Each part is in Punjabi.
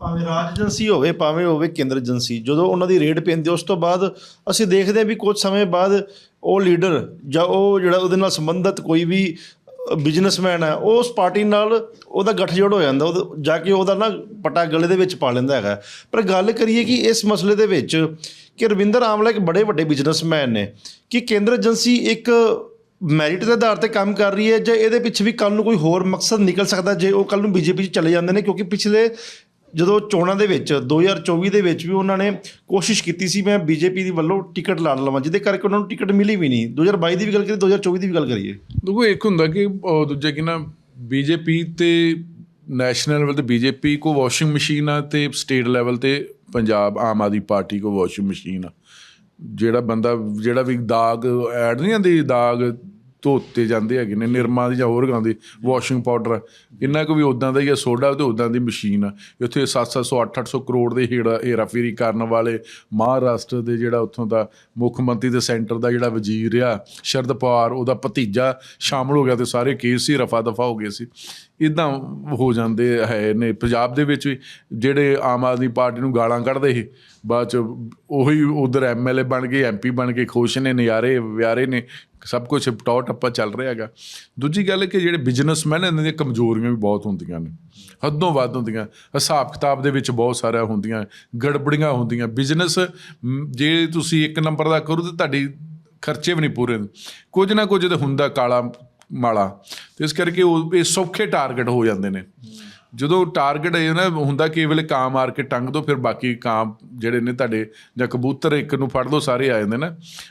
ਭਾਵੇਂ ਰਾਜ ਏਜੰਸੀ ਹੋਵੇ, ਭਾਵੇਂ ਹੋਵੇ ਕੇਂਦਰ ਏਜੰਸੀ, ਜਦੋਂ ਉਹਨਾਂ ਦੀ ਰੇਡ ਪੈਂਦੀ ਉਸ ਤੋਂ ਬਾਅਦ ਅਸੀਂ ਦੇਖਦੇ ਹਾਂ ਵੀ ਕੁਝ ਸਮੇਂ ਬਾਅਦ ਉਹ ਲੀਡਰ ਜਾਂ ਉਹ ਜਿਹੜਾ ਉਹਦੇ ਨਾਲ ਸੰਬੰਧਿਤ ਕੋਈ ਵੀ ਬਿਜ਼ਨਸਮੈਨ ਹੈ, ਉਹ ਉਸ ਪਾਰਟੀ ਨਾਲ ਉਹਦਾ ਗੱਠਜੋੜ ਹੋ ਜਾਂਦਾ ਉਹ ਜਾ ਕੇ ਉਹਦਾ ਨਾ ਪਟਾ ਗਲੇ ਦੇ ਵਿੱਚ ਪਾ ਲੈਂਦਾ ਹੈਗਾ। ਪਰ ਗੱਲ ਕਰੀਏ ਕਿ ਇਸ ਮਸਲੇ ਦੇ ਵਿੱਚ ਕਿ ਰਵਿੰਦਰ ਆਮਲਾ ਇੱਕ ਬੜੇ ਵੱਡੇ ਬਿਜ਼ਨਸਮੈਨ ਨੇ, ਕਿ ਕੇਂਦਰ ਏਜੰਸੀ ਇੱਕ ਮੈਰਿਟ ਦੇ ਆਧਾਰ ਤੇ ਕੰਮ ਕਰ ਰਹੀ ਹੈ ਜਾਂ ਇਹਦੇ ਪਿੱਛੇ ਵੀ ਕੱਲ ਨੂੰ ਕੋਈ ਹੋਰ ਮਕਸਦ ਨਿਕਲ ਸਕਦਾ, ਜੇ ਉਹ ਕੱਲ ਨੂੰ ਬੀਜੇਪੀ 'ਚ ਚਲੇ ਜਾਂਦੇ ਨੇ, ਕਿਉਂਕਿ ਪਿਛਲੇ ਜਦੋਂ ਚੋਣਾਂ ਦੇ ਵਿੱਚ 2024 ਦੇ ਵਿੱਚ ਵੀ ਉਹਨਾਂ ਨੇ ਕੋਸ਼ਿਸ਼ ਕੀਤੀ ਸੀ, ਮੈਂ ਬੀਜੇਪੀ ਦੀ ਵੱਲੋਂ ਟਿਕਟ ਲੜ ਲਵਾਂ, ਜਿਹਦੇ ਕਰਕੇ ਉਹਨਾਂ ਨੂੰ ਟਿਕਟ ਮਿਲੀ ਵੀ ਨਹੀਂ। 2022 ਦੀ ਵੀ ਗੱਲ ਕਰੀਏ 2024 ਦੀ ਵੀ ਗੱਲ ਕਰੀਏ। ਦੇਖੋ, ਇੱਕ ਹੁੰਦਾ ਕਿ ਉਹ ਦੂਜਾ ਕਿ ਨਾ ਬੀਜੇਪੀ ਤੇ ਨੈਸ਼ਨਲ ਲੈਵਲ ਤੇ ਬੀਜੇਪੀ ਕੋ ਵਾਸ਼ਿੰਗ ਮਸ਼ੀਨ ਆ ਤੇ ਸਟੇਟ ਲੈਵਲ ਤੇ ਪੰਜਾਬ ਆਮ ਆਦਮੀ ਪਾਰਟੀ ਕੋ ਵਾਸ਼ਿੰਗ ਮਸ਼ੀਨ ਆ। ਜਿਹੜਾ ਬੰਦਾ, ਜਿਹੜਾ ਵੀ ਦਾਗ, ਐਡ ਨਹੀਂ ਆਂਦੀ ਦਾਗ ਧੋਤੇ ਜਾਂਦੇ ਹੈਗੇ ਨੇ, ਨਿਰਮਾ ਦੀ ਜਾਂ ਹੋਰ ਗਾਂ ਦੀ ਵਾਸ਼ਿੰਗ ਪਾਊਡਰ ਇੰਨਾ ਕੁ ਵੀ ਉਦਾਂ ਦਾ ਹੀ ਆ, ਸੋਡਾ ਤੇ ਉਦਾਂ ਦੀ ਮਸ਼ੀਨ ਆ। ਇੱਥੇ 700 800 ਕਰੋੜ ਦੇ ਹੇੜਾ, ਹੇਰਾਫੇਰੀ ਕਰਨ ਵਾਲੇ ਮਹਾਰਾਸ਼ਟਰ ਦੇ ਜਿਹੜਾ ਉੱਥੋਂ ਦਾ ਮੁੱਖ ਮੰਤਰੀ ਤੇ ਸੈਂਟਰ ਦਾ ਜਿਹੜਾ ਵਜ਼ੀਰ ਆ, ਸ਼ਰਦ ਪਵਾਰ, ਉਹਦਾ ਭਤੀਜਾ ਸ਼ਾਮਲ ਹੋ ਗਿਆ ਤੇ ਸਾਰੇ ਕੇਸ ਹੀ ਰਫਾ ਦਫਾ ਹੋ ਗਏ ਸੀ। ਇਦਾਂ ਹੋ ਜਾਂਦੇ ਹੈ ਨੇ। ਪੰਜਾਬ ਦੇ ਵਿੱਚ ਵੀ ਜਿਹੜੇ ਆਮ ਆਦਮੀ ਪਾਰਟੀ ਨੂੰ ਗਾਲਾਂ ਕੱਢਦੇ ਸੀ, ਬਾਅਦ ਚ ਉਹੀ ਉਧਰ ਐਮਐਲਏ ਬਣ ਗਏ ਐਮਪੀ ਬਣ ਕੇ ਖੁਸ਼ ਨੇ, ਨਜ਼ਾਰੇ, ਵਿਆਰੇ ਨੇ ਸਭ ਕੁਝ ਟੌ ਟੱਪਾ ਚੱਲ ਰਿਹਾ ਹੈਗਾ। ਦੂਜੀ ਗੱਲ ਹੈ ਕਿ ਜਿਹੜੇ ਬਿਜ਼ਨਸਮੈਨ ਇਹਨਾਂ ਦੀਆਂ ਕਮਜ਼ੋਰੀਆਂ ਵੀ ਬਹੁਤ ਹੁੰਦੀਆਂ ਨੇ। ਹੱਦੋਂ ਵੱਧ ਹੁੰਦੀਆਂ। ਹਿਸਾਬ ਕਿਤਾਬ ਦੇ ਵਿੱਚ ਬਹੁਤ ਸਾਰਾ ਹੁੰਦੀਆਂ, ਗੜਬੜੀਆਂ ਹੁੰਦੀਆਂ। ਬਿਜ਼ਨਸ ਜੇ ਤੁਸੀਂ ਇੱਕ ਨੰਬਰ ਦਾ ਕਰੋ ਤੇ ਤੁਹਾਡੀ ਖਰਚੇ ਵੀ ਨਹੀਂ ਪੂਰੇ ਕੁਝ ਨਾ ਕੁਝ ਤਾਂ ਹੁੰਦਾ ਕਾਲਾ ਮਾਲਾ। ਤੇ ਇਸ ਕਰਕੇ ਉਹ, ਇਹ ਸੌਖੇ ਟਾਰਗੇਟ ਹੋ ਜਾਂਦੇ ਨੇ। ਜਦੋਂ ਟਾਰਗੇਟ ਇਹ ਨਾ ਹੁੰਦਾ ਕਿ ਵੇਲੇ ਕਾਂ ਮਾਰ ਕੇ ਟੰਗ ਦੋ, ਫਿਰ ਬਾਕੀ ਕਾਂ ਜਿਹੜੇ ਨੇ ਤੁਹਾਡੇ ਜਾਂ ਕਬੂਤਰ ਇੱਕ ਨੂੰ ਫੜ ਲਓ ਸਾਰੇ ਆ ਜਾਂਦੇ ਨਾ।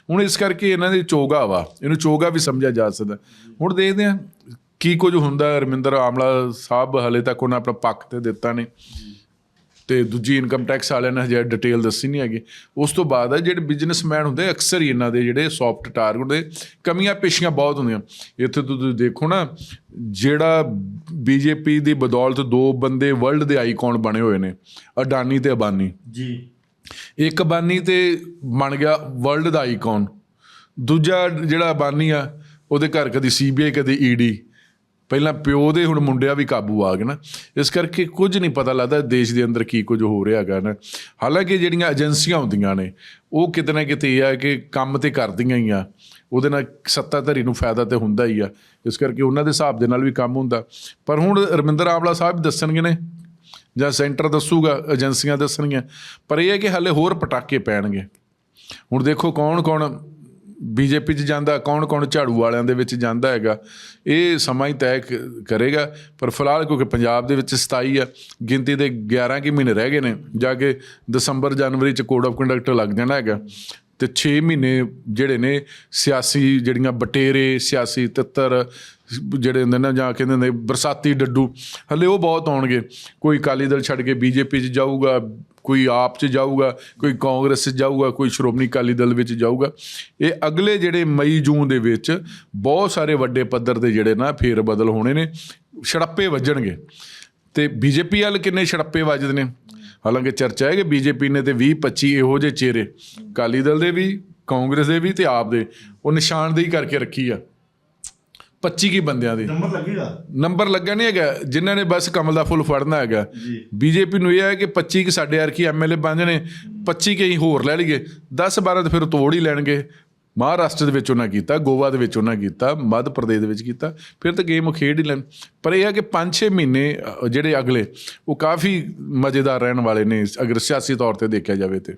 ਹੁਣ ਇਸ ਕਰਕੇ ਇਹਨਾਂ ਦੇ ਚੋਗਾ ਵਾ, ਇਹਨੂੰ ਚੋਗਾ ਵੀ ਸਮਝਿਆ ਜਾ ਸਕਦਾ। ਹੁਣ ਦੇਖਦੇ ਆ ਕੀ ਕੁਝ ਹੁੰਦਾ ਰਮਿੰਦਰ ਆਮਲਾ ਸਾਹਿਬ ਹਲੇ ਤੱਕ ਉਹਨਾਂ ਆਪਣਾ ਪੱਖ ਤੇ ਦਿੱਤਾ ਨੇ ਤੇ ਦੂਜੀ ਇਨਕਮ ਟੈਕਸ ਵਾਲਿਆਂ ਨੇ ਹਜੇ ਡਿਟੇਲ ਦੱਸੀ ਨਹੀਂ ਹੈਗੀ। ਉਸ ਤੋਂ ਬਾਅਦ ਆ ਜਿਹੜੇ ਬਿਜ਼ਨਸਮੈਨ ਹੁੰਦੇ ਅਕਸਰ ਹੀ ਇਹਨਾਂ ਦੇ ਜਿਹੜੇ ਸੌਫਟ ਟਾਰਗੇਟ ਹੁੰਦੇ ਕਮੀਆਂ ਪੇਸ਼ੀਆਂ ਬਹੁਤ ਹੁੰਦੀਆਂ। ਇੱਥੇ ਤੁਸੀਂ ਦੇਖੋ ਨਾ ਜਿਹੜਾ ਬੀਜੇਪੀ ਦੀ ਬਦੌਲਤ ਦੋ ਬੰਦੇ ਵਰਲਡ ਦੇ ਆਈਕਨ ਬਣੇ ਹੋਏ ਨੇ ਅਡਾਨੀ ਤੇ ਅਬਾਨੀ। ਜੀ। ਇੱਕ ਅਬਾਨੀ ਤੇ ਬਣ ਗਿਆ ਵਰਲਡ ਦਾ ਆਈਕਨ ਦੂਜਾ ਜਿਹੜਾ ਅਬਾਨੀ ਆ ਉਹਦੇ ਘਰ ਕਦੀ ਸੀਬੀਆਈ ਕਦੀ ਈਡੀ ਪਹਿਲਾਂ ਪਿਓ ਦੇ ਹੁਣ ਮੁੰਡਿਆਂ ਵੀ ਕਾਬੂ ਆ ਗਏ ਨਾ। ਇਸ ਕਰਕੇ ਕੁਝ ਨਹੀਂ ਪਤਾ ਲੱਗਦਾ ਦੇਸ਼ ਦੇ ਅੰਦਰ ਕੀ ਕੁਝ ਹੋ ਰਿਹਾ ਹੈਗਾ ਨਾ। ਹਾਲਾਂਕਿ ਜਿਹੜੀਆਂ ਏਜੰਸੀਆਂ ਹੁੰਦੀਆਂ ਨੇ, ਉਹ ਕਿਤੇ ਨਾ ਕਿਤੇ ਇਹ ਆ ਕਿ ਕੰਮ ਤੇ ਕਰਦੀਆਂ ਹੀ ਆ। ਉਹਦੇ ਨਾਲ ਸੱਤਾਧਾਰੀ ਨੂੰ ਫਾਇਦਾ ਤੇ ਹੁੰਦਾ ਹੀ ਆ। ਇਸ ਕਰਕੇ ਉਹਨਾਂ ਦੇ ਹਿਸਾਬ ਦੇ ਨਾਲ ਵੀ ਕੰਮ ਹੁੰਦਾ। ਪਰ ਹੁਣ ਰਮਿੰਦਰ ਆਵਲਾ ਸਾਹਿਬ ਦੱਸਣਗੇ ਨੇ, ਜਾਂ ਸੈਂਟਰ ਦੱਸੂਗਾ, ਏਜੰਸੀਆਂ ਦੱਸਣਗੀਆਂ। ਪਰ ਇਹ ਹੈ ਕਿ ਹਾਲੇ ਹੋਰ ਪਟਾਕੇ ਪੈਣਗੇ। ਹੁਣ ਦੇਖੋ ਕੌਣ ਕੌਣ ਬੀਜੇਪੀ 'ਚ ਜਾਂਦਾ ਕੌਣ ਕੌਣ ਝਾੜੂ ਵਾਲਿਆਂ ਦੇ ਵਿੱਚ ਜਾਂਦਾ ਹੈਗਾ, ਇਹ ਸਮਾਂ ਹੀ ਤੈਅ ਕਰੇਗਾ। ਪਰ ਫਿਲਹਾਲ ਕਿਉਂਕਿ ਪੰਜਾਬ ਦੇ ਵਿੱਚ 27 ਆ, ਗਿਣਤੀ ਦੇ 11 ਕੀ ਮਹੀਨੇ ਰਹਿ ਗਏ ਨੇ, ਜਾ ਕੇ ਦਸੰਬਰ, ਜਨਵਰੀ 'ਚ ਕੋਡ ਆਫ ਕੰਡਕਟ ਲੱਗ ਜਾਣਾ ਹੈਗਾ। ਤੇ 6 ਮਹੀਨੇ ਜਿਹੜੇ ਨੇ, ਸਿਆਸੀ ਜਿਹੜੀਆਂ ਬਟੇਰੇ, ਸਿਆਸੀ ਤਿੱਤਰ, ਜਿਹੜੇ ਹੁੰਦੇ ਨੇ, ਜਾਂ ਕਹਿੰਦੇ ਨੇ ਬਰਸਾਤੀ ਡੱਡੂ, ਹਲੇ ਉਹ ਬਹੁਤ ਆਉਣਗੇ। ਕੋਈ ਅਕਾਲੀ ਦਲ ਛੱਡ ਕੇ ਬੀਜੇਪੀ 'ਚ ਜਾਊਗਾ ਕੋਈ ਆਪ 'ਚ ਜਾਊਗਾ, ਕੋਈ ਕਾਂਗਰਸ 'ਚ ਜਾਊਗਾ, ਕੋਈ ਸ਼੍ਰੋਮਣੀ ਅਕਾਲੀ ਦਲ ਵਿੱਚ ਜਾਊਗਾ। ਇਹ ਅਗਲੇ ਜਿਹੜੇ ਮਈ, ਜੂਨ ਦੇ ਵਿੱਚ ਬਹੁਤ ਸਾਰੇ ਵੱਡੇ ਪੱਧਰ ਦੇ ਜਿਹੜੇ ਨਾ ਫੇਰ ਬਦਲ ਹੋਣੇ ਨੇ, ਛੜੱਪੇ ਵੱਜਣਗੇ। ਤੇ ਬੀਜੇਪੀ ਵਾਲ ਕਿੰਨੇ ਛੜੱਪੇ ਵੱਜਦੇ ਨੇ? ਹਾਲਾਂਕਿ ਚਰਚਾ ਹੈ ਕਿ ਬੀਜੇਪੀ ਨੇ ਤੇ 20 25 ਇਹੋ ਜਿਹੇ ਚਿਹਰੇ, ਅਕਾਲੀ ਦਲ ਦੇ ਵੀ, ਕਾਂਗਰਸ ਦੇ ਵੀ ਤੇ ਆਪ ਦੇ, ਉਹ ਨਿਸ਼ਾਨਦੇਹੀ ਕਰਕੇ ਰੱਖੀ ਆ। 25 ਕੀ ਬੰਦਿਆਂ ਦੇ? ਨੰਬਰ ਲੱਗੇਗਾ? ਨੰਬਰ ਲੱਗਾ ਨਹੀਂ ਹੈਗਾ। ਜਿਨ੍ਹਾਂ ਨੇ ਬਸ ਕਮਲ ਦਾ ਫੁੱਲ ਫੜਨਾ ਹੈਗਾ। ਬੀਜੇਪੀ ਨੂੰ ਇਹ ਹੈ ਕਿ 25 ਕਿ ਸਾਡੇ ਯਾਰ ਕੀ ਐਮਐਲਏ ਬਣ ਜਾਣੇ 25 ਕਿ ਅਸੀਂ ਹੋਰ ਲੈ ਲਈਏ। 10 12 ਤੇ ਫਿਰ ਤੋੜ ਹੀ ਲੈਣਗੇ। ਮਹਾਰਾਸ਼ਟਰ ਦੇ ਵਿੱਚ ਉਹਨਾਂ ਕੀਤਾ ਗੋਆ ਦੇ ਵਿੱਚ ਉਹਨਾਂ ਕੀਤਾ ਮੱਧ ਪ੍ਰਦੇਸ਼ ਦੇ ਵਿੱਚ ਕੀਤਾ। ਫਿਰ ਤਾਂ ਗੇਮ ਖੇਡ ਹੀ ਲੈਣ। ਪਰ ਇਹ ਹੈ ਕਿ 5-6 ਮਹੀਨੇ ਜਿਹੜੇ ਅਗਲੇ ਉਹ ਕਾਫੀ ਮਜ਼ੇਦਾਰ ਰਹਿਣ ਵਾਲੇ ਨੇ ਅਗਰ ਸਿਆਸੀ ਤੌਰ ਤੇ ਦੇਖਿਆ ਜਾਵੇ ਤੇ।